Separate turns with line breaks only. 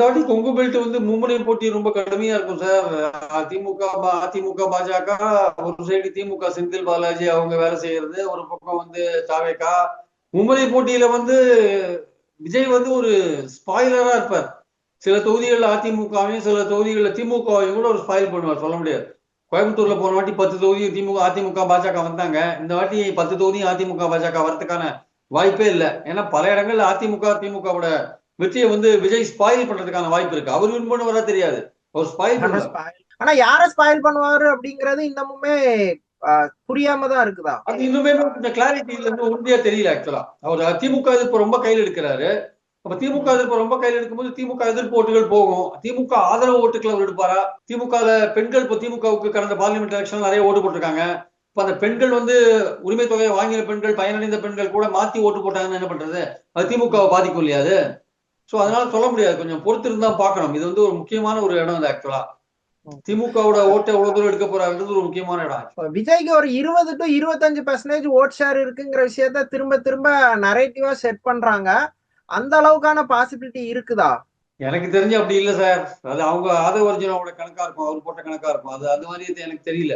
இந்த வாட்டி கொங்கு பெல்ட் வந்து மும்முனை போட்டி ரொம்ப கடுமையா இருக்கும் சார். அதிமுக அதிமுக பாஜக ஒரு சைடு திமுக செந்தில் பாலாஜி அவங்க வேலை செய்யறது ஒரு பக்கம் வந்து தாவேகா மும்முனை போட்டியில வந்து விஜய் வந்து ஒரு ஸ்பாயிலரா இருப்பார். சில தொகுதிகளில் அதிமுகவையும் சில தொகுதிகளில் திமுகவையும் கூட ஒரு ஸ்பாயில் பண்ணுவார் சொல்ல முடியாது. கோயம்புத்தூர்ல போன வாட்டி பத்து தொகுதி திமுக அதிமுக பாஜக வந்தாங்க. இந்த வாட்டி பத்து தொகுதியும் அதிமுக பாஜக வரதுக்கான வாய்ப்பே இல்லை. ஏன்னா பல இடங்கள்ல அதிமுக திமுகவோட வெற்றியை வந்து விஜய் ஸ்பாயில் பண்றதுக்கான வாய்ப்பு இருக்கு. அவர் வின் பண்ணுவாரா தெரியாது. அவர் ஸ்பாயில்
ஆனா யார ஸ்பாயில் பண்ணுவாரு அப்படிங்கறது இன்னமுமே புரியாம தான் இருக்குதா?
அது இன்னுமே கொஞ்சம் கிளாரிட்டி இருந்து உறுதியா தெரியல ஆக்சுவலா அவர் திமுக எதிர்ப்பு ரொம்ப கையில் எடுக்கிறாரு. அப்ப திமுக எதிர்ப்பு ரொம்ப கையில் எடுக்கும்போது திமுக எதிர்ப்பு ஓட்டுகள் போகும். திமுக ஆதரவு ஓட்டுகள் அவர் எடுப்பாரா? திமுக பெண்கள் இப்போ திமுகவுக்கு கடந்த பார்லிமெண்ட் எலெக்ஷன் நிறைய ஓட்டு போட்டிருக்காங்க. இப்ப அந்த பெண்கள் வந்து உரிமை தொகையை வாங்கின பெண்கள் பயனடைந்த பெண்கள் கூட மாத்தி ஓட்டு போட்டாங்கன்னு என்ன பண்றது? அது திமுகவை பாதிக்கும் இல்லையா சோ அதனால சொல்ல முடியாது. கொஞ்சம் பொறுத்து இருந்தா பார்க்கணும். இது வந்து ஒரு முக்கியமான ஒரு இடம் இது ஆக்சுவலா திமுகவோட ஓட்டை எவ்வளவு தூரம் எடுக்க போறாருன்றது ஒரு முக்கியமான இடம்.
விஜய்க்கு ஒரு இருபது டு இருபத்தஞ்சு பெர்சன்டேஜ் ஓட் ஷேர் இருக்குங்கிற விஷயத்த திரும்ப திரும்ப நரேட்டிவா செட் பண்றாங்க. அந்த அளவுக்கான பாசிபிலிட்டி இருக்குதா?
எனக்கு தெரிஞ்சு அப்படி இல்ல சார் அது அவங்க ஆதவ அர்ஜுனாவோட கணக்கா இருக்கும். அவர் போட்ட கணக்கா இருக்கும். அது அது மாதிரி எனக்கு தெரியல.